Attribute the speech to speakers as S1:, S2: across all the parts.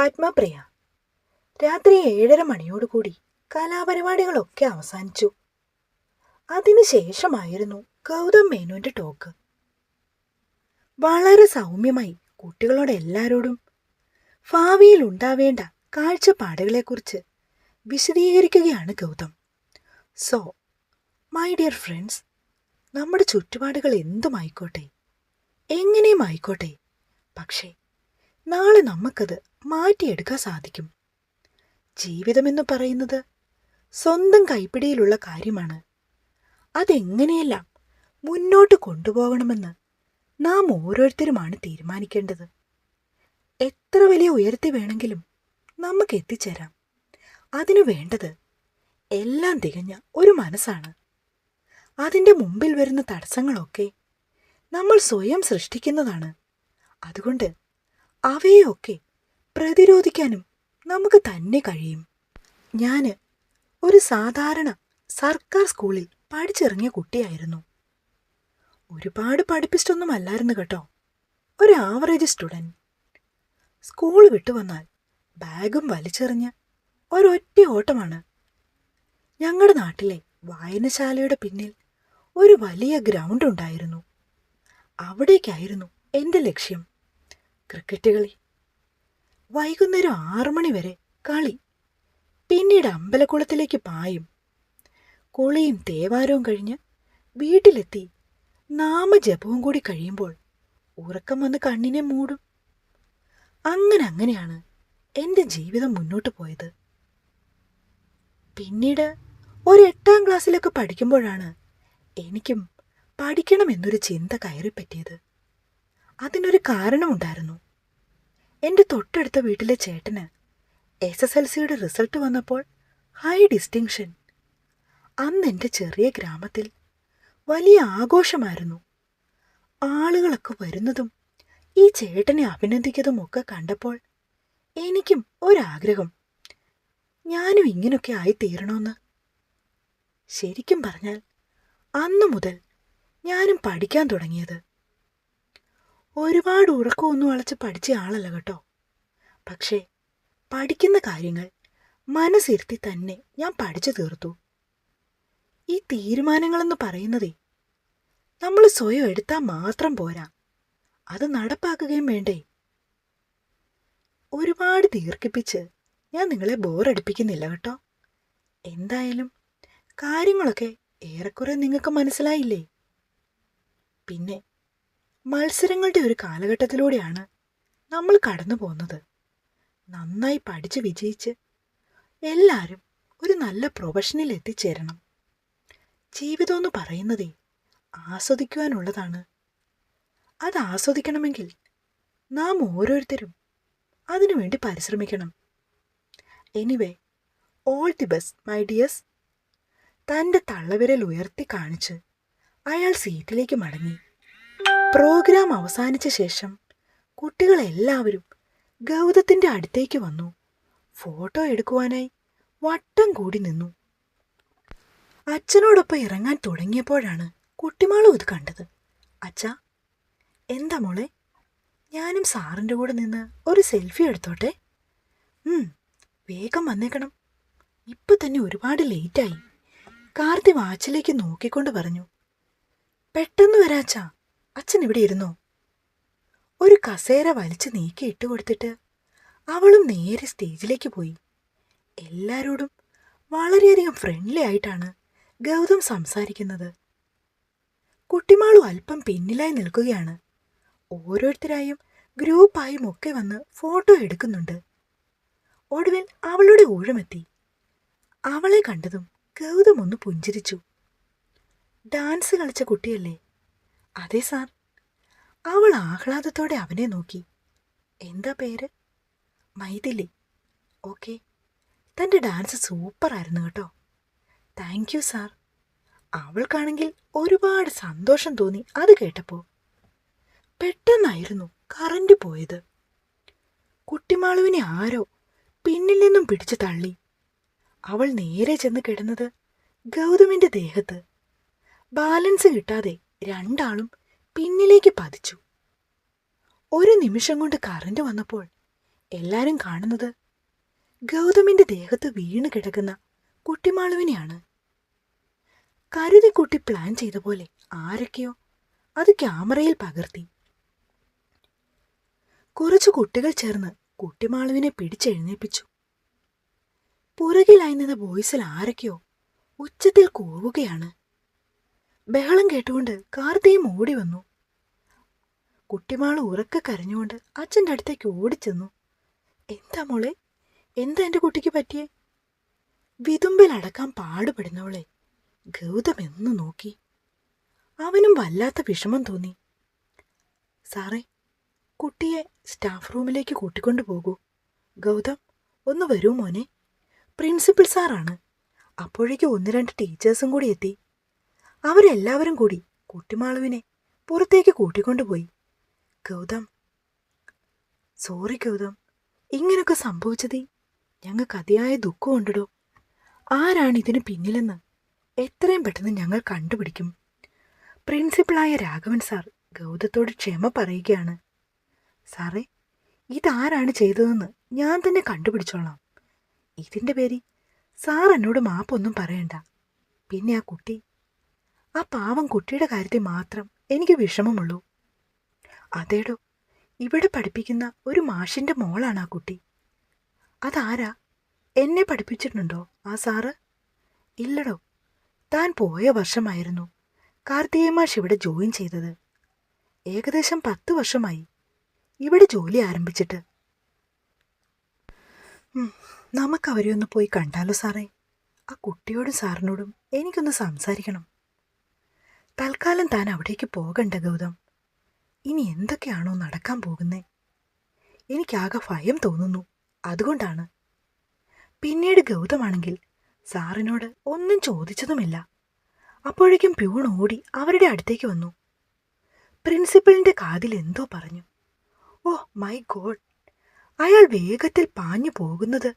S1: പത്മപ്രിയ. രാത്രി ഏഴര മണിയോടുകൂടി കലാപരിപാടികളൊക്കെ അവസാനിച്ചു. അതിനുശേഷമായിരുന്നു ഗൗതം മേനോന്റെ ടോക്ക്. വളരെ സൗമ്യമായി കുട്ടികളോട് എല്ലാരോടും ഭാവിയിൽ ഉണ്ടാവേണ്ട കാഴ്ചപ്പാടുകളെക്കുറിച്ച് വിശദീകരിക്കുകയാണ് Gautham. So my dear friends നമ്മുടെ ചുറ്റുപാടുകൾ എന്തുമായിക്കോട്ടെ? എങ്ങനെയും ആയിക്കോട്ടെ പക്ഷേ നാളെ നമുക്കത് മാറ്റിയെടുക്കാൻ സാധിക്കും. ജീവിതമെന്ന് പറയുന്നത് സ്വന്തം കൈപ്പിടിയിലുള്ള കാര്യമാണ്. അതെങ്ങനെയെല്ലാം മുന്നോട്ട് കൊണ്ടുപോകണമെന്ന് നാം ഓരോരുത്തരുമാണ് തീരുമാനിക്കേണ്ടത്. എത്ര വലിയ ഉയരത്തി വേണമെങ്കിലും നമുക്ക് എത്തിച്ചേരാം. അതിനു വേണ്ടത് എല്ലാം തികഞ്ഞ ഒരു മനസ്സാണ്. അതിന്റെ മുമ്പിൽ വരുന്ന തടസ്സങ്ങളൊക്കെ നമ്മൾ സ്വയം സൃഷ്ടിക്കുന്നതാണ്. അതുകൊണ്ട് അവയെയൊക്കെ പ്രതിരോധിക്കാനും നമുക്ക് തന്നെ കഴിയും. ഞാൻ ഒരു സാധാരണ സർക്കാർ സ്കൂളിൽ പഠിച്ചിറങ്ങിയ കുട്ടിയായിരുന്നു. ഒരുപാട് പഠിപ്പിച്ചിട്ടൊന്നും അല്ലായിരുന്നു കേട്ടോ. ഒരു ആവറേജ് സ്റ്റുഡന്റ് സ്കൂൾ വിട്ടു വന്നാൽ ബാഗും വലിച്ചെറിഞ്ഞ് ഒരൊറ്റ ഓട്ടമാണ്. ഞങ്ങളുടെ നാട്ടിലെ വായനശാലയുടെ പിന്നിൽ ഒരു വലിയ ഗ്രൗണ്ട് ഉണ്ടായിരുന്നു. അവിടേക്കായിരുന്നു എന്റെ ലക്ഷ്യം. ക്രിക്കറ്റ് കളി. വൈകുന്നേരം ആറു മണി വരെ കളി. പിന്നീട് അമ്പലക്കുളത്തിലേക്ക് പായും. കുളിയും തേവാരവും കഴിഞ്ഞ് വീട്ടിലെത്തി നാമജപവും കൂടി കഴിയുമ്പോൾ ഉറക്കം വന്ന് കണ്ണിനെ മൂടും. അങ്ങനെ അങ്ങനെയാണ് എന്റെ ജീവിതം മുന്നോട്ട് പോയത്. പിന്നീട് ഒരു എട്ടാം ക്ലാസ്സിലൊക്കെ പഠിക്കുമ്പോഴാണ് എനിക്കും പഠിക്കണമെന്നൊരു ചിന്ത കയറിപ്പറ്റിയത്. അതിനൊരു കാരണമുണ്ടായിരുന്നു. എന്റെ തൊട്ടടുത്ത വീട്ടിലെ ചേട്ടന് എസ് എസ് എൽ സിയുടെ റിസൾട്ട് വന്നപ്പോൾ ഹൈ ഡിസ്റ്റിങ്ഷൻ. അന്ന് എന്റെ ചെറിയ ഗ്രാമത്തിൽ വലിയ ആഘോഷമായിരുന്നു. ആളുകളൊക്കെ വരുന്നതും ഈ ചേട്ടനെ അഭിനന്ദിക്കതും ഒക്കെ കണ്ടപ്പോൾ എനിക്കും ഒരാഗ്രഹം. ഞാനും ഇങ്ങനൊക്കെ ആയിത്തീരണമെന്ന്. ശരിക്കും പറഞ്ഞാൽ അന്നു മുതൽ ഞാനും പഠിക്കാൻ തുടങ്ങിയത്. ഒരുപാട് ഉറക്കമൊന്നും അളച്ച് പഠിച്ച ആളല്ല കേട്ടോ. പക്ഷേ പഠിക്കുന്ന കാര്യങ്ങൾ മനസ്സിരുത്തി തന്നെ ഞാൻ പഠിച്ചു തീർത്തു. ഈ തീരുമാനങ്ങളെന്ന് പറയുന്നതേ നമ്മൾ സ്വയം എടുത്താൽ മാത്രം പോരാ. അത് നടപ്പാക്കുകയും വേണ്ടേ? ഒരുപാട് ദീർഘിപ്പിച്ച് ഞാൻ നിങ്ങളെ ബോറടിപ്പിക്കുന്നില്ല കേട്ടോ. എന്തായാലും കാര്യങ്ങളൊക്കെ ഏറെക്കുറെ നിങ്ങൾക്ക് മനസ്സിലായില്ലേ? പിന്നെ മത്സരങ്ങളുടെ ഒരു കാലഘട്ടത്തിലൂടെയാണ് നമ്മൾ കടന്നു പോകുന്നത്. നന്നായി പഠിച്ച് വിജയിച്ച് എല്ലാവരും ഒരു നല്ല പ്രൊഫഷനിൽ എത്തിച്ചേരണം. ജീവിതമെന്ന് പറയുന്നതേ ആസ്വദിക്കുവാനുള്ളതാണ്. അത് ആസ്വദിക്കണമെങ്കിൽ നാം ഓരോരുത്തരും അതിനുവേണ്ടി പരിശ്രമിക്കണം. Anyway all the best my dears തന്റെ തള്ളവിരൽ ഉയർത്തി കാണിച്ച് അയാൾ സീറ്റിലേക്ക് മടങ്ങി. പ്രോഗ്രാം അവസാനിച്ച ശേഷം കുട്ടികളെല്ലാവരും ഗൗതത്തിന്റെ അടുത്തേക്ക് വന്നു. ഫോട്ടോ എടുക്കുവാനായി വട്ടം കൂടി നിന്നു. അച്ഛനോടൊപ്പം ഇറങ്ങാൻ തുടങ്ങിയപ്പോഴാണ് കുട്ടിമാളും ഇത് കണ്ടത്. അച്ഛാ എന്താ മോളെ? ഞാനും സാറിന്റെ കൂടെ നിന്ന് ഒരു സെൽഫി എടുത്തോട്ടെ? വേഗം വന്നേക്കണം. ഇപ്പൊ തന്നെ ഒരുപാട് ലേറ്റായി. കാർത്തി വാച്ചിലേക്ക് നോക്കിക്കൊണ്ട് പറഞ്ഞു. പെട്ടെന്ന് വരാച്ചാ അച്ഛൻ ഇവിടെ ഇരുന്നോ? ഒരു കസേര വലിച്ചു നീക്കി ഇട്ട് കൊടുത്തിട്ട് അവളും നേരെ സ്റ്റേജിലേക്ക് പോയി. എല്ലാരോടും വളരെയധികം ഫ്രണ്ട്ലി ആയിട്ടാണ് ഗൗതം സംസാരിക്കുന്നത്. കുട്ടിമാളും അല്പം പിന്നിലായി നിൽക്കുകയാണ്. ഓരോരുത്തരായും ഗ്രൂപ്പായും ഒക്കെ വന്ന് ഫോട്ടോ എടുക്കുന്നുണ്ട്. ഒടുവിൽ അവളുടെ ഊഴമെത്തി. അവളെ കണ്ടതും ഗൗതം ഒന്ന് പുഞ്ചിരിച്ചു. ഡാൻസ് കളിച്ച കുട്ടിയല്ലേ? അതെ സാർ. അവൾ ആഹ്ലാദത്തോടെ അവനെ നോക്കി. എന്താ പേര്? മൈഥിലി. ഓക്കെ. തന്റെ ഡാൻസ് സൂപ്പറായിരുന്നു കേട്ടോ. Thank you sir. അവൾക്കാണെങ്കിൽ ഒരുപാട് സന്തോഷം തോന്നി അത് കേട്ടപ്പോൾ പെട്ടെന്നായിരുന്നു കറണ്ട് പോയത്. കുട്ടിമാളുവിനെ ആരോ പിന്നിൽ നിന്നും പിടിച്ചു തള്ളി. അവൾ നേരെ ചെന്ന് കിടന്നത് ഗൗതമിന്റെ ദേഹത്ത്. ബാലൻസ് കിട്ടാതെ രണ്ടാളും പിന്നിലേക്ക് പതിച്ചു. ഒരു നിമിഷം കൊണ്ട് കറന്റ് വന്നപ്പോൾ എല്ലാരും കാണുന്നത് ഗൗതമിന്റെ ദേഹത്ത് വീണ് കിടക്കുന്ന കുട്ടിമാളുവിനെയാണ്. കരുതിക്കുട്ടി പ്ലാൻ ചെയ്ത പോലെ ആരൊക്കെയോ അത് ക്യാമറയിൽ പകർത്തി. കുറച്ചു കുട്ടികൾ ചേർന്ന് കുട്ടിമാളുവിനെ പിടിച്ചെഴുന്നേൽപ്പിച്ചു പുറകിലായി നിന്ന ബോയ്സിൽ ആരൊക്കെയോ ഉച്ചത്തിൽ കൂവുകയാണ്. ബഹളം കേട്ടുകൊണ്ട് കാർത്തിയും ഓടി വന്നു. കുട്ടിമാൾ ഉറക്കെ കരഞ്ഞുകൊണ്ട് അച്ഛന്റെ അടുത്തേക്ക് ഓടിച്ചെന്നു. എന്താ മോളെ? എന്താ എന്റെ കുട്ടിക്ക് പറ്റിയേ? വിതുമ്പിൽ അടക്കാൻ പാടുപെടുന്നവളെ ഗൗതം എന്ന് നോക്കി. അവനും വല്ലാത്ത വിഷമം തോന്നി. സാറേ കുട്ടിയെ സ്റ്റാഫ് റൂമിലേക്ക് കൂട്ടിക്കൊണ്ടു പോകൂ. ഗൗതം ഒന്ന് വരൂ മോനെ. പ്രിൻസിപ്പൽ സാറാണ്. അപ്പോഴേക്കും ഒന്ന് രണ്ട് ടീച്ചേഴ്സും കൂടി എത്തി. അവരെല്ലാവരും കൂടി കുട്ടിമാളുവിനെ പുറത്തേക്ക് കൂട്ടിക്കൊണ്ടുപോയി. ഗൗതം. സോറി ഗൗതം. ഇങ്ങനൊക്കെ സംഭവിച്ചത്. ഞങ്ങൾക്ക് അതിയായ ദുഃഖമുണ്ടടോ ആരാണ് ഇതിന് പിന്നിലെന്ന് എത്രയും പെട്ടെന്ന് ഞങ്ങൾ കണ്ടുപിടിക്കും. പ്രിൻസിപ്പളായ രാഘവൻ സാർ ഗൗതത്തോട് ക്ഷമ പറയുകയാണ്. സാറേ ഇതാരാണ് ചെയ്തതെന്ന് ഞാൻ തന്നെ കണ്ടുപിടിച്ചോളാം. ഇതിന്റെ പേരിൽ സാർ എന്നോട് മാപ്പൊന്നും പറയണ്ട. പിന്നെ ആ കുട്ടി ആ പാവം കുട്ടിയുടെ കാര്യത്തിൽ മാത്രം എനിക്ക് വിഷമമുള്ളൂ. അതേടോ ഇവിടെ പഠിപ്പിക്കുന്ന ഒരു മാഷിന്റെ മോളാണ് ആ കുട്ടി. അതാരാ? എന്നെ പഠിപ്പിച്ചിട്ടുണ്ടോ ആ സാറ്? ഇല്ലടോ താൻ പോയ വർഷമായിരുന്നു കാർത്തികേയ മാഷ് ഇവിടെ ജോയിൻ ചെയ്തത്. ഏകദേശം പത്ത് വർഷമായി ഇവിടെ ജോലി ആരംഭിച്ചിട്ട്. നമുക്കവരെ ഒന്ന് പോയി കണ്ടാലോ സാറേ? ആ കുട്ടിയോടും സാറിനോടും എനിക്കൊന്ന് സംസാരിക്കണം. തൽക്കാലം താൻ അവിടേക്ക് പോകണ്ട ഗൗതം. ഇനി എന്തൊക്കെയാണോ നടക്കാൻ പോകുന്നേ? എനിക്കാകെ ഭയം തോന്നുന്നു. അതുകൊണ്ടാണ്. പിന്നീട് ഗൗതമാണെങ്കിൽ സാറിനോട് ഒന്നും ചോദിച്ചതുമില്ല. അപ്പോഴേക്കും പ്യൂൺ ഓടി അവരുടെ അടുത്തേക്ക് വന്നു. പ്രിൻസിപ്പലിന്റെ കാതിൽ എന്തോ പറഞ്ഞു. Oh my God. അയാൾ വേഗത്തിൽ പാഞ്ഞു പോകുന്നത്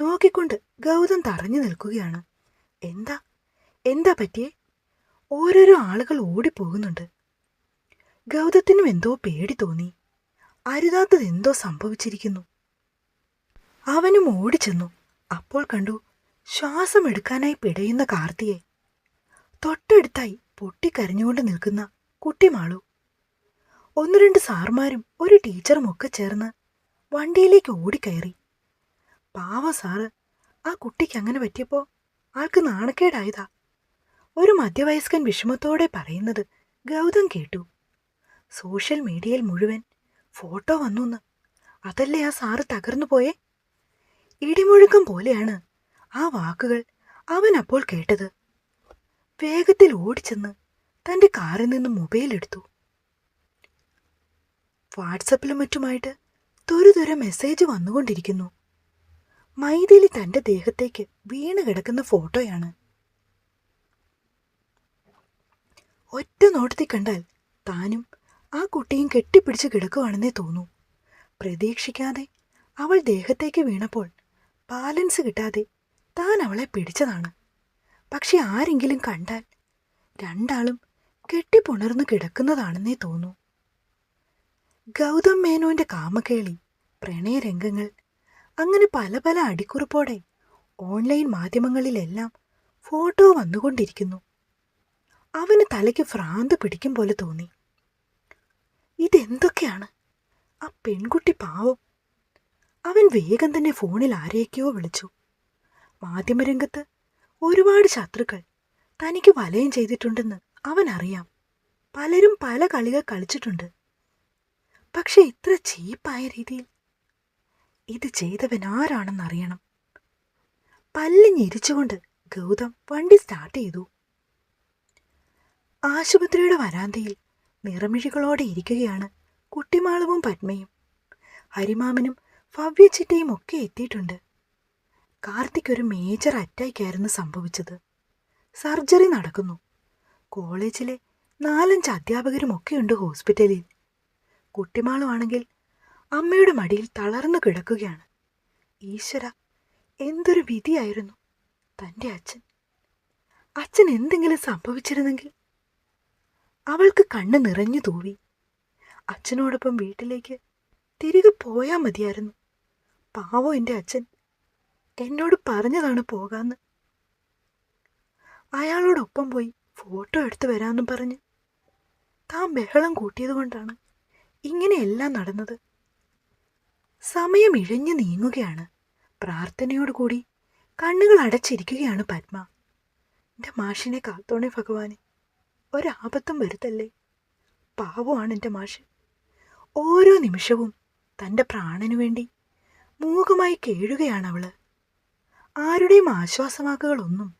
S1: നോക്കിക്കൊണ്ട് ഗൗതം തറഞ്ഞു നിൽക്കുകയാണ്. എന്താ? എന്താ പറ്റിയേ? ഓരോരോ ആളുകൾ ഓടിപ്പോകുന്നുണ്ട്. ഗൗതത്തിനും എന്തോ പേടി തോന്നി. അരുതാത്തത് എന്തോ സംഭവിച്ചിരിക്കുന്നു. അവനും ഓടിച്ചെന്നു. അപ്പോൾ കണ്ടു ശ്വാസം ശ്വാസമെടുക്കാനായി പിടയുന്ന കാർത്തിയെ. തൊട്ടടുത്തായി പൊട്ടിക്കരഞ്ഞുകൊണ്ട് നിൽക്കുന്ന കുട്ടിമാളു. ഒന്ന് രണ്ട് സാർമാരും ഒരു ടീച്ചറും ഒക്കെ ചേർന്ന് വണ്ടിയിലേക്ക് ഓടിക്കയറി. പാവ സാറ് ആ കുട്ടിക്ക് അങ്ങനെ പറ്റിയപ്പോ ആൾക്ക് നാണക്കേടായതാ. ഒരു മധ്യവയസ്കൻ വിഷമത്തോടെ പറയുന്നത് ഗൗതം കേട്ടു. സോഷ്യൽ മീഡിയയിൽ മുഴുവൻ ഫോട്ടോ വന്നു അതല്ലേ ആ സാറ് തകർന്നു പോയേ? ഇടിമുഴക്കം പോലെയാണ് ആ വാക്കുകൾ അവൻ അപ്പോൾ കേട്ടത്. വേഗത്തിൽ ഓടിച്ചെന്ന് തന്റെ കാറിൽ നിന്ന് മൊബൈൽ എടുത്തു. വാട്സപ്പിലും മറ്റുമായിട്ട് തുരുതുര മെസ്സേജ് വന്നുകൊണ്ടിരിക്കുന്നു. മൈഥിലി തന്റെ ദേഹത്തേക്ക് വീണ് കിടക്കുന്ന ഫോട്ടോയാണ്. ഒറ്റ നോട്ടത്തിൽ കണ്ടാൽ താനും ആ കുട്ടിയും കെട്ടിപ്പിടിച്ച് കിടക്കുവാണെന്നേ തോന്നൂ. പ്രതീക്ഷിക്കാതെ അവൾ ദേഹത്തേക്ക് വീണപ്പോൾ ബാലൻസ് കിട്ടാതെ താൻ അവളെ പിടിച്ചതാണ്. പക്ഷെ ആരെങ്കിലും കണ്ടാൽ രണ്ടാളും കെട്ടിപ്പുണർന്നു കിടക്കുന്നതാണെന്നേ തോന്നൂ. ഗൗതം മേനോന്റെ കാമകേളി പ്രണയരംഗങ്ങൾ അങ്ങനെ പല പല അടിക്കുറിപ്പോടെ ഓൺലൈൻ മാധ്യമങ്ങളിലെല്ലാം ഫോട്ടോ വന്നുകൊണ്ടിരിക്കുന്നു. അവന് തലയ്ക്ക് ഭ്രാന്ത് പിടിക്കും പോലെ തോന്നി. ഇതെന്തൊക്കെയാണ്? ആ പെൺകുട്ടി പാവം. അവൻ വേഗം തന്നെ ഫോണിൽ ആരെയൊക്കെയോ വിളിച്ചു. മാധ്യമരംഗത്ത് ഒരുപാട് ശത്രുക്കൾ തനിക്ക് വലയം ചെയ്തിട്ടുണ്ടെന്ന് അവൻ അറിയാം. പലരും പല കളികൾ കളിച്ചിട്ടുണ്ട്. പക്ഷെ ഇത്ര ചീപ്പായ രീതിയിൽ ഇത് ചെയ്തവൻ ആരാണെന്നറിയണം. പല്ലിഞ്ഞിരിച്ചുകൊണ്ട് ഗൗതം വണ്ടി സ്റ്റാർട്ട് ചെയ്തു. ആശുപത്രിയുടെ വരാന്തയിൽ നിറമിഴികളോടെ ഇരിക്കുകയാണ് കുട്ടിമാളവും പത്മയും. ഹരിമാമനും ഭവ്യച്ചിറ്റയും ഒക്കെ എത്തിയിട്ടുണ്ട്. കാർത്തിക് ഒരു മേജർ അറ്റാക്കായിരുന്നു സംഭവിച്ചത്. സർജറി നടക്കുന്നു. കോളേജിലെ നാലഞ്ച് അധ്യാപകരും ഒക്കെയുണ്ട് ഹോസ്പിറ്റലിൽ. കുട്ടിമാളുവാണെങ്കിൽ അമ്മയുടെ മടിയിൽ തളർന്നു കിടക്കുകയാണ്. ഈശ്വര എന്തൊരു വിധിയായിരുന്നു തന്റെ അച്ഛൻ. അച്ഛൻ എന്തെങ്കിലും സംഭവിച്ചിരുന്നെങ്കിൽ അവൾക്ക് കണ്ണ് നിറഞ്ഞു തൂവി. അച്ഛനോടൊപ്പം വീട്ടിലേക്ക് തിരികെ പോയാൽ മതിയായിരുന്നു. പാവോ എന്റെ അച്ഛൻ. എന്നോട് പറഞ്ഞതാണ് പോകാന്ന്. അയാളോടൊപ്പം പോയി ഫോട്ടോ എടുത്തു വരാമെന്നും പറഞ്ഞ് താൻ ബഹളം കൂട്ടിയത് കൊണ്ടാണ് ഇങ്ങനെയെല്ലാം നടന്നത്. സമയം ഇഴഞ്ഞു നീങ്ങുകയാണ്. പ്രാർത്ഥനയോടുകൂടി കണ്ണുകൾ അടച്ചിരിക്കുകയാണ് പത്മ. എന്റെ മാഷിനെ കാത്തോണേ ഭഗവാനെ. ഒരാപത്തും വരുത്തല്ലേ? പാവമാണ് എന്റെ മാഷ്. ഓരോ നിമിഷവും തന്റെ പ്രാണനു വേണ്ടി മൂകമായി കേഴുകയാണ് അവൾ. ആരുടെയും ആശ്വാസവാക്കുകളൊന്നും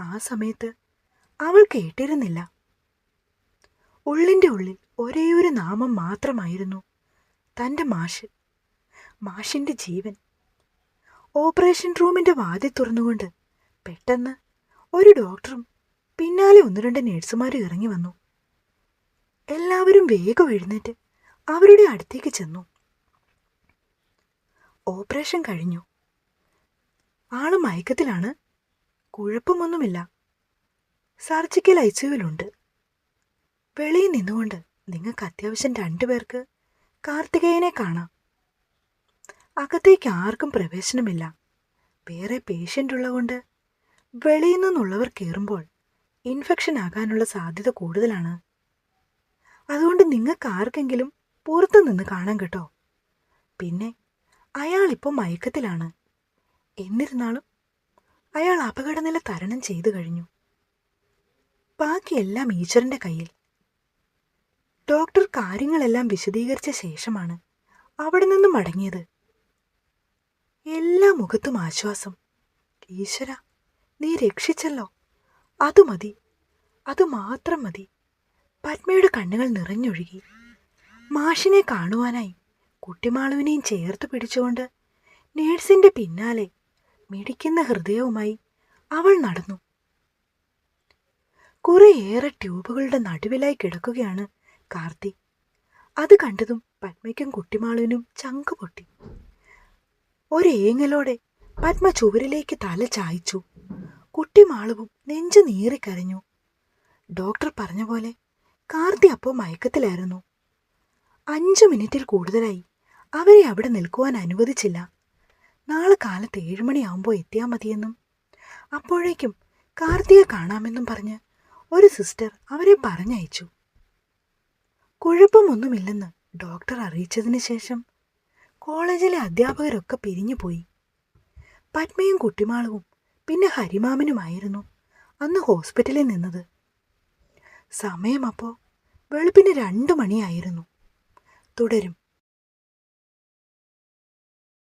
S1: ആ സമയത്ത് അവൾ കേട്ടിരുന്നില്ല. ഉള്ളിന്റെ ഉള്ളിൽ ഒരേ ഒരു നാമം മാത്രമായിരുന്നു തന്റെ മാഷ് മാഷിന്റെ ജീവൻ. ഓപ്പറേഷൻ റൂമിന്റെ വാതി തുറന്നുകൊണ്ട് പെട്ടെന്ന് ഒരു ഡോക്ടറും പിന്നാലെ ഒന്ന് രണ്ട് നേഴ്സുമാർ ഇറങ്ങി വന്നു. എല്ലാവരും വേഗം എഴുന്നേറ്റ് അവരുടെ അടുത്തേക്ക് ചെന്നു. ഓപ്പറേഷൻ കഴിഞ്ഞു. ആൾ മയക്കത്തിലാണ്. കുഴപ്പമൊന്നുമില്ല. സർജിക്കൽ ഐ സിയുവിലുണ്ട് വെളിയിൽ നിന്നുകൊണ്ട് നിങ്ങൾക്ക് അത്യാവശ്യം രണ്ടുപേർക്ക് കാർത്തികേയനെ കാണാം. അകത്തേക്ക് ആർക്കും പ്രവേശനമില്ല. വേറെ പേഷ്യന്റ് ഉള്ളതുകൊണ്ട് വെളിയിൽ നിന്നുള്ളവർ കയറുമ്പോൾ ഇൻഫെക്ഷൻ ആകാനുള്ള സാധ്യത കൂടുതലാണ്. അതുകൊണ്ട് നിങ്ങൾക്ക് ആർക്കെങ്കിലും പുറത്തു നിന്ന് കാണാൻ കേട്ടോ. പിന്നെ അയാൾ ഇപ്പോൾ മയക്കത്തിലാണ്. എന്നിരുന്നാലും അയാൾ അപകടനില തരണം ചെയ്തു കഴിഞ്ഞു. ബാക്കിയെല്ലാം ഈശ്വരന്റെ കയ്യിൽ. ഡോക്ടർ കാര്യങ്ങളെല്ലാം വിശദീകരിച്ച ശേഷമാണ് അവിടെ നിന്ന് മടങ്ങിയത്. എല്ലാ മുഖത്തും ആശ്വാസം. ഈശ്വര നീ രക്ഷിച്ചല്ലോ. അതു മതി. അത് മാത്രം മതി. പത്മയുടെ കണ്ണുകൾ നിറഞ്ഞൊഴുകി. മാഷിനെ കാണുവാനായി കുട്ടിമാളുവിനെയും ചേർത്ത് പിടിച്ചുകൊണ്ട് നേഴ്സിന്റെ പിന്നാലെ മിടിക്കുന്ന ഹൃദയവുമായി അവൾ നടന്നു. കുറേയേറെ ട്യൂബുകളുടെ നടുവിലായി കിടക്കുകയാണ് കാർത്തി. അത് കണ്ടതും പത്മയ്ക്കും കുട്ടിമാളുവിനും ചങ്ക് പൊട്ടി. ഒരേങ്ങലോടെ പത്മ ചുവരിലേക്ക് തല ചായ്ച്ചു. കുട്ടിമാളുവും നെഞ്ചു നീറിക്കരഞ്ഞു. ഡോക്ടർ പറഞ്ഞ പോലെ കാർത്തി അപ്പോൾ മയക്കത്തിലായിരുന്നു. അഞ്ചു മിനിറ്റിൽ കൂടുതലായി അവരെ അവിടെ നിൽക്കുവാൻ അനുവദിച്ചില്ല. നാളെ കാലത്ത് ഏഴുമണിയാവുമ്പോൾ എത്തിയാൽ മതിയെന്നും അപ്പോഴേക്കും കാർത്തിയെ കാണാമെന്നും പറഞ്ഞ് ഒരു സിസ്റ്റർ അവരെ പറഞ്ഞയച്ചു. കുഴപ്പമൊന്നുമില്ലെന്ന് ഡോക്ടർ അറിയിച്ചതിന് ശേഷം കോളേജിലെ അധ്യാപകരൊക്കെ പിരിഞ്ഞുപോയി. പത്മയും കുട്ടിമാളവും പിന്നെ ഹരിമാമനുമായിരുന്നു. അന്ന് ഹോസ്പിറ്റലിൽ നിന്നത്. സമയം അപ്പോൾ വെളുപ്പിന് രണ്ടു മണിയായിരുന്നു. തുടരും.